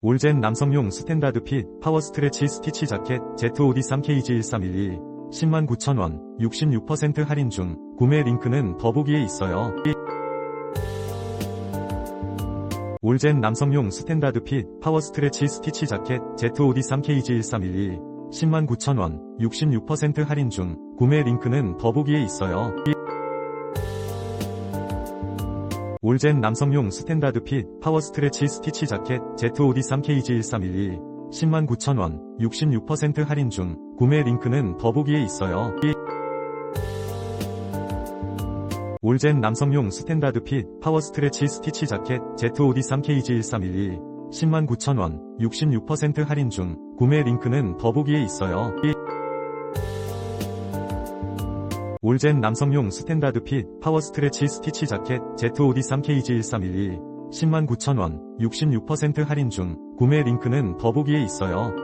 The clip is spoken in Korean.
올젠 남성용 스탠다드 핏 파워 스트레치 스티치 자켓 ZOD3KG1312 109,000원 66% 할인 중 구매 링크는 더보기에 있어요. 올젠 남성용 스탠다드 핏 파워 스트레치 스티치 자켓 ZOD3KG1312 109,000원 66% 할인 중 구매 링크는 더보기에 있어요. 올젠 남성용 스탠다드 핏 파워 스트레치 스티치 자켓 ZOD3KG1312 109,000원 66% 할인 중 구매 링크는 더보기에 있어요. 올젠 남성용 스탠다드 핏 파워 스트레치 스티치 자켓 ZOD3KG1312 109,000원 66% 할인 중 구매 링크는 더보기에 있어요. 올젠 남성용 스탠다드 핏 파워 스트레치 스티치 자켓 ZOD3KG1312 109,000원 66% 할인 중 구매 링크는 더보기에 있어요.